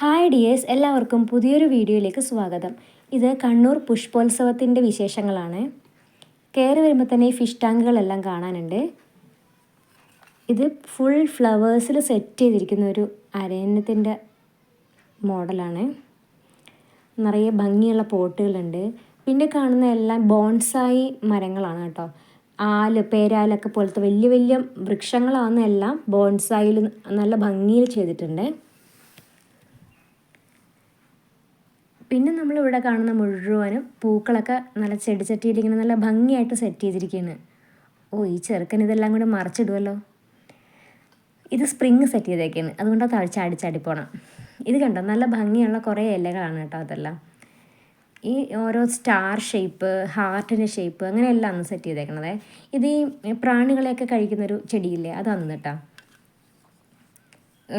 Hi dears എല്ലാവർക്കും പുതിയൊരു വീഡിയോയിലേക്ക് സ്വാഗതം. ഇത് കണ്ണൂർ പുഷ്പോത്സവത്തിന്റെ വിശേഷങ്ങളാണ്. കയറി വരുമ്പോൾ തന്നെ ഫിഷ് ടാങ്കുകളെല്ലാം കാണാനുണ്ട്. ഇത് ഫുൾ ഫ്ലവേഴ്സിൽ സെറ്റ് ചെയ്തിരിക്കുന്ന ഒരു അരയന്നത്തിന്റെ മോഡലാണ്. നിറയെ ഭംഗിയുള്ള പോട്ടുകളുണ്ട്. പിന്നെ കാണുന്ന എല്ലാം ബോൺസായി മരങ്ങളാണ് കേട്ടോ. ആൽ പേരാലൊക്കെ പോലത്തെ വലിയ വലിയ വൃക്ഷങ്ങളാവുന്ന എല്ലാം ബോൺസായിൽ നല്ല ഭംഗിയിൽ ചെയ്തിട്ടുണ്ട്. പിന്നെ നമ്മൾ ഇവിടെ കാണുന്ന മുഴുവനും പൂക്കളൊക്കെ നല്ല ചെടിച്ചട്ടിയിൽ ഇങ്ങനെ നല്ല ഭംഗിയായിട്ട് സെറ്റ് ചെയ്തിരിക്കുകയാണ് ഓ ഈ ചെറുക്കൻ ഇതെല്ലാം കൂടെ മറിച്ചിടുമല്ലോ ഇത് സ്പ്രിങ് സെറ്റ് ചെയ്തേക്കാണ് അതുകൊണ്ടാണ് അത് ചാടി ചാടി പോണം. ഇത് കണ്ടോ? നല്ല ഭംഗിയുള്ള കുറേ ഇലകളാണ് കേട്ടോ അതെല്ലാം. ഈ ഓരോ സ്റ്റാർ ഷേപ്പ് ഹാർട്ടിന്റെ ഷേപ്പ് അങ്ങനെയെല്ലാം അന്ന് സെറ്റ് ചെയ്തേക്കണത്. ഇത് ഈ പ്രാണികളെയൊക്കെ കഴിക്കുന്നൊരു ചെടിയില്ലേ? അതാണ് കേട്ടോ.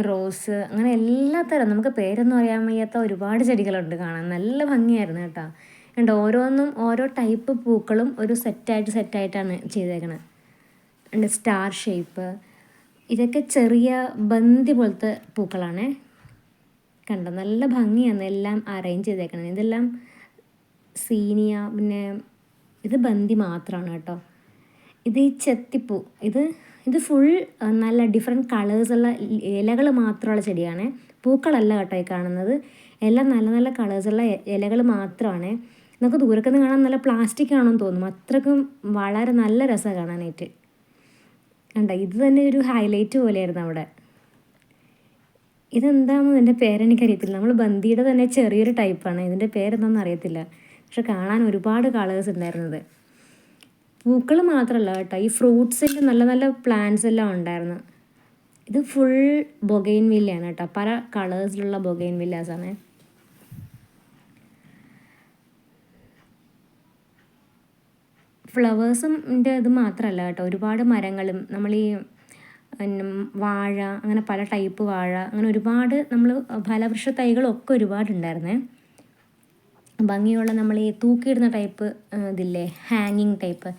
റോസ് അങ്ങനെ എല്ലാ തരം നമുക്ക് പേരൊന്നും അറിയാൻ വയ്യാത്ത ഒരുപാട് ചെടികളുണ്ട് കാണാൻ. നല്ല ഭംഗിയായിരുന്നു കേട്ടോ. ഉണ്ട് ഓരോന്നും ഓരോ ടൈപ്പ് പൂക്കളും ഒരു സെറ്റായിട്ട് സെറ്റായിട്ടാണ് ചെയ്തേക്കണത് ഉണ്ട് സ്റ്റാർ ഷേപ്പ് ഇതൊക്കെ ചെറിയ ബന്തി പോലത്തെ പൂക്കളാണ്. കണ്ടോ നല്ല ഭംഗിയാണ് എല്ലാം അറേഞ്ച് ചെയ്തേക്കണത് ഇതെല്ലാം സീനിയ പിന്നെ ഇത് ബന്തി മാത്രമാണ് കേട്ടോ. ഇത് ഈ ചെത്തിപ്പൂ ഇത് ഇത് ഫുൾ നല്ല ഡിഫറെന്റ് കളേഴ്സുള്ള ഇലകൾ മാത്രമുള്ള ചെടിയാണ്. പൂക്കളല്ല കേട്ടോ ഈ കാണുന്നത്. എല്ലാം നല്ല നല്ല കളേഴ്സുള്ള ഇലകൾ മാത്രമാണ്. നമുക്ക് ദൂരക്കുന്ന കാണാൻ നല്ല പ്ലാസ്റ്റിക് ആണെന്ന് തോന്നും അത്രക്കും വളരെ നല്ല രസമാണ് കാണാനായിട്ട്. കണ്ട ഇത് തന്നെ ഒരു ഹൈലൈറ്റ് പോലെയായിരുന്നു അവിടെ. ഇതെന്താണെന്ന് എന്റെ പേരെനിക്കറിയത്തില്ല. നമ്മൾ ബന്ദിയുടെ തന്നെ ചെറിയൊരു ടൈപ്പാണ് ഇതിന്റെ പേരെന്താണെന്ന് അറിയത്തില്ല. പക്ഷെ കാണാൻ ഒരുപാട് കളേഴ്സ് ഉണ്ടായിരുന്നത്. പൂക്കൾ മാത്രമല്ല കേട്ടോ. ഈ ഫ്രൂട്ട്സിന്റെ നല്ല നല്ല പ്ലാന്റ്സ് എല്ലാം ഉണ്ടായിരുന്നു. ഇത് ഫുൾ ബൊഗൈൻ വില്ലയാണ് കേട്ടോ. പല കളേഴ്സിലുള്ള ബൊഗൈൻ വില്ലാസാണ് ഫ്ലവേഴ്സും ഇത് മാത്രമല്ല കേട്ടോ. ഒരുപാട് മരങ്ങളും നമ്മൾ ഈ വാഴ അങ്ങനെ പല ടൈപ്പ് വാഴ അങ്ങനെ ഒരുപാട് നമ്മൾ ഫലവൃക്ഷ തൈകളൊക്കെ ഒരുപാടുണ്ടായിരുന്നേ ഭംഗിയുള്ള നമ്മൾ ഈ തൂക്കിയിടുന്ന ടൈപ്പ് ഇതില്ലേ ഹാങ്ങിങ് ടൈപ്പ്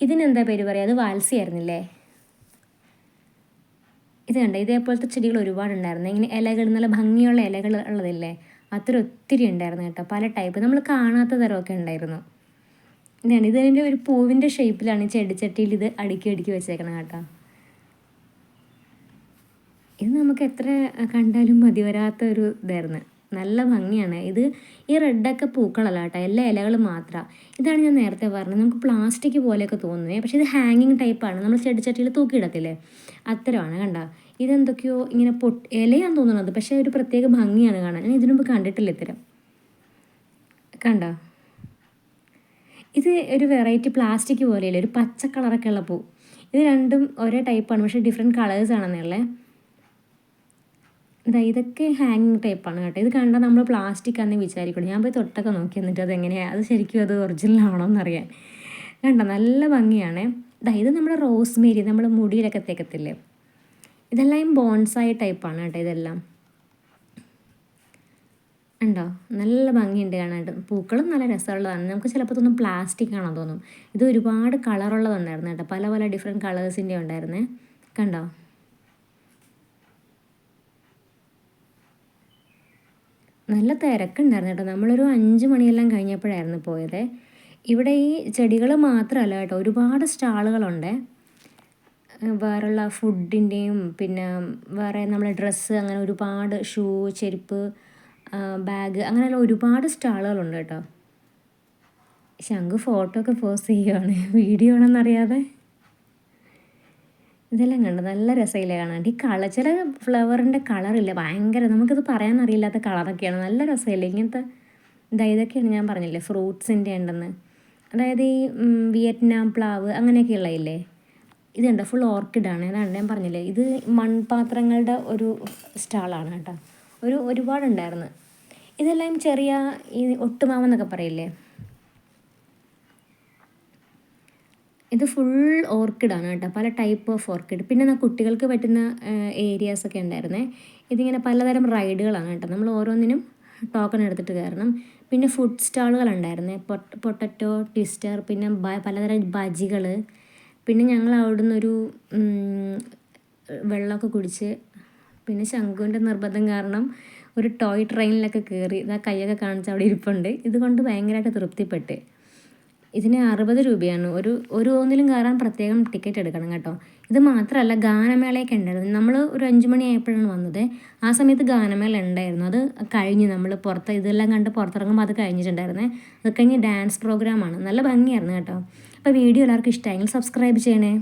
ഇതിനെന്താ പേര് പറയുക അത് വാൽസിയായിരുന്നില്ലേ ഇത് കണ്ട? ഇതേപോലത്തെ ചെടികൾ ഒരുപാടുണ്ടായിരുന്നു ഇങ്ങനെ ഇലകൾ നല്ല ഭംഗിയുള്ള ഇലകൾ ഉള്ളതില്ലേ? അത്ര ഒത്തിരി ഉണ്ടായിരുന്നു കേട്ടോ. പല ടൈപ്പ് നമ്മൾ കാണാത്ത തരമൊക്കെ ഉണ്ടായിരുന്നു. ഇതാണ് ഇതിന്റെ ഒരു പൂവിന്റെ ഷേപ്പിലാണ് ഈ ചെടിച്ചട്ടിയിൽ ഇത് അടുക്കി അടുക്കി വെച്ചേക്കണം കേട്ടോ. ഇത് നമുക്ക് എത്ര കണ്ടാലും മതി വരാത്ത ഒരു ഇതായിരുന്നു. നല്ല ഭംഗിയാണ്. ഇത് ഈ റെഡൊക്കെ പൂക്കളല്ല കേട്ടോ എല്ലാ ഇലകൾ മാത്രമാണ് ഇതാണ് ഞാൻ നേരത്തെ പറഞ്ഞത്. നമുക്ക് പ്ലാസ്റ്റിക് പോലെയൊക്കെ തോന്നുന്നത് പക്ഷേ ഇത് ഹാങ്ങിങ് ടൈപ്പാണ് നമ്മൾ ചെടിച്ചട്ടിയിൽ തൂക്കിയിടത്തില്ലേ? അത്തരമാണ് കണ്ട? ഇതെന്തൊക്കെയോ ഇങ്ങനെ പൊട്ട് ഇലയാന്ന് തോന്നുന്നത് പക്ഷേ ഒരു പ്രത്യേക ഭംഗിയാണ് കാണാൻ. ഞാൻ ഇതിനു മുമ്പ് കണ്ടിട്ടില്ല ഇത്തരം. കണ്ടോ? ഇത് ഒരു വെറൈറ്റി പ്ലാസ്റ്റിക് പോലെയല്ലേ? ഒരു പച്ച കളറൊക്കെ ഉള്ള പൂ. ഇത് രണ്ടും ഒരേ ടൈപ്പാണ് പക്ഷേ ഡിഫറെന്റ് കളേഴ്സ് ആണെന്നുള്ളത് ഇതാ ഇതൊക്കെ ഹാങ്ങിങ് ടൈപ്പാണ് കേട്ടോ. ഇത് കണ്ടാൽ നമ്മൾ പ്ലാസ്റ്റിക് ആണെന്ന് വിചാരിക്കണം ഞാൻ പോയി തൊട്ടൊക്കെ നോക്കി എന്നിട്ട് അത് എങ്ങനെയാണ് അത് ശരിക്കും അത് ഒറിജിനൽ ആണോ എന്നറിയാൻ കണ്ടോ? നല്ല ഭംഗിയാണ്. ഇതാ ഇത് നമ്മുടെ റോസ്മേരി നമ്മുടെ മുടിയിലൊക്കെ തേക്കത്തില്ലേ? ഇതെല്ലാം ബോൺസായി ടൈപ്പാണ് കേട്ടോ ഇതെല്ലാം. ഉണ്ടോ നല്ല ഭംഗിയുണ്ട് കാണാനായിട്ട് പൂക്കളും നല്ല രസമുള്ളതാണ്. നമുക്ക് ചിലപ്പോൾ തോന്നും പ്ലാസ്റ്റിക് ആണോ തോന്നും. ഇത് ഒരുപാട് കളറുള്ളതുണ്ടായിരുന്നു കേട്ടോ. പല പല ഡിഫറെന്റ് കളേഴ്സിന്റെ ഉണ്ടായിരുന്നേ. കണ്ടോ? നല്ല തിരക്കുണ്ടായിരുന്നു കേട്ടോ. നമ്മളൊരു അഞ്ച് മണിയെല്ലാം കഴിഞ്ഞപ്പോഴായിരുന്നു പോയത്. ഇവിടെ ഈ ചെടികൾ മാത്രമല്ല കേട്ടോ ഒരുപാട് സ്റ്റാളുകളുണ്ട്. വേറെയുള്ള ഫുഡിന്റെയും പിന്നെ വേറെ നമ്മളെ ഡ്രസ്സ് അങ്ങനെ ഒരുപാട് ഷൂ ചെരുപ്പ് ബാഗ് അങ്ങനെയുള്ള ഒരുപാട് സ്റ്റാളുകളുണ്ട് കേട്ടോ. ശംഖ് ഫോട്ടോ ഒക്കെ പോസ്റ്റ് ചെയ്യുവാണ്. വീഡിയോ ആണെന്നറിയാതെ. ഇതെല്ലാം കണ്ടു. നല്ല രസമില്ലേ കാണാൻ? ഈ കളർ ചില ഫ്ലവറിന്റെ കളറില്ല ഭയങ്കര നമുക്കിത് പറയാൻ അറിയില്ലാത്ത കളറൊക്കെയാണ് നല്ല രസമില്ലേ ഇങ്ങനത്തെ ഇതാ ഇതൊക്കെയാണ് ഞാൻ പറഞ്ഞില്ലേ ഫ്രൂട്ട്സിന്റെ ഉണ്ടെന്ന്. അതായത് ഈ വിയറ്റ്നാം പ്ലാവ് അങ്ങനെയൊക്കെയുള്ള ഇല്ലേ ഇതുണ്ട് ഫുൾ ഓർക്കിഡാണ് അതാണ് ഞാൻ പറഞ്ഞില്ലേ. ഇത് മൺപാത്രങ്ങളുടെ ഒരു സ്റ്റാളാണ് കേട്ടോ. ഒരു ഒരുപാടുണ്ടായിരുന്നു. ഇതെല്ലാം ചെറിയ ഈ ഒട്ടുമാവെന്നൊക്കെ പറയില്ലേ? ഇത് ഫുൾ ഓർക്കിഡാണ് കേട്ടോ. പല ടൈപ്പ് ഓഫ് ഓർക്കിഡ് പിന്നെ കുട്ടികൾക്ക് പറ്റുന്ന ഏരിയാസ് ഒക്കെ ഉണ്ടായിരുന്നേ. ഇതിങ്ങനെ പലതരം റൈഡുകളാണ് കേട്ടോ. നമ്മൾ ഓരോന്നിനും ടോക്കൺ എടുത്തിട്ട് കയറണം. പിന്നെ ഫുഡ് സ്റ്റാളുകൾ ഉണ്ടായിരുന്നേ. പൊട്ടറ്റോ ട്വിസ്റ്റർ പിന്നെ പലതരം ബജികൾ പിന്നെ ഞങ്ങൾ അവിടുന്ന് ഒരു വെള്ളമൊക്കെ കുടിച്ച് പിന്നെ ശംഖുവിന്റെ നിർബന്ധം കാരണം ഒരു ടോയ് ട്രെയിനിലൊക്കെ കയറി ഇതാ കൈയൊക്കെ കാണിച്ച് അവിടെ ഇരിപ്പുണ്ട്. ഇതുകൊണ്ട് ഭയങ്കരമായിട്ട് തൃപ്തിപ്പെട്ട്. ഇതിന് അറുപത് രൂപയാണ്. ഒരു ഒരു ഒന്നിലും കയറാൻ പ്രത്യേകം ടിക്കറ്റ് എടുക്കണം കേട്ടോ. ഇത് മാത്രമല്ല ഗാനമേളയൊക്കെ ഉണ്ടായിരുന്നു. നമ്മൾ ഒരു അഞ്ച് മണിയായപ്പോഴാണ് വന്നത്. ആ സമയത്ത് ഗാനമേള ഉണ്ടായിരുന്നു. അത് കഴിഞ്ഞ് നമ്മൾ പുറത്ത് ഇതെല്ലാം കണ്ട് പുറത്തിറങ്ങുമ്പോൾ അത് കഴിഞ്ഞിട്ടുണ്ടായിരുന്നേ. അത് കഴിഞ്ഞ് ഡാൻസ് പ്രോഗ്രാമാണ് നല്ല ഭംഗിയായിരുന്നു കേട്ടോ. അപ്പോൾ വീഡിയോ എല്ലാവർക്കും ഇഷ്ടമായെങ്കിൽ സബ്സ്ക്രൈബ് ചെയ്യണേ.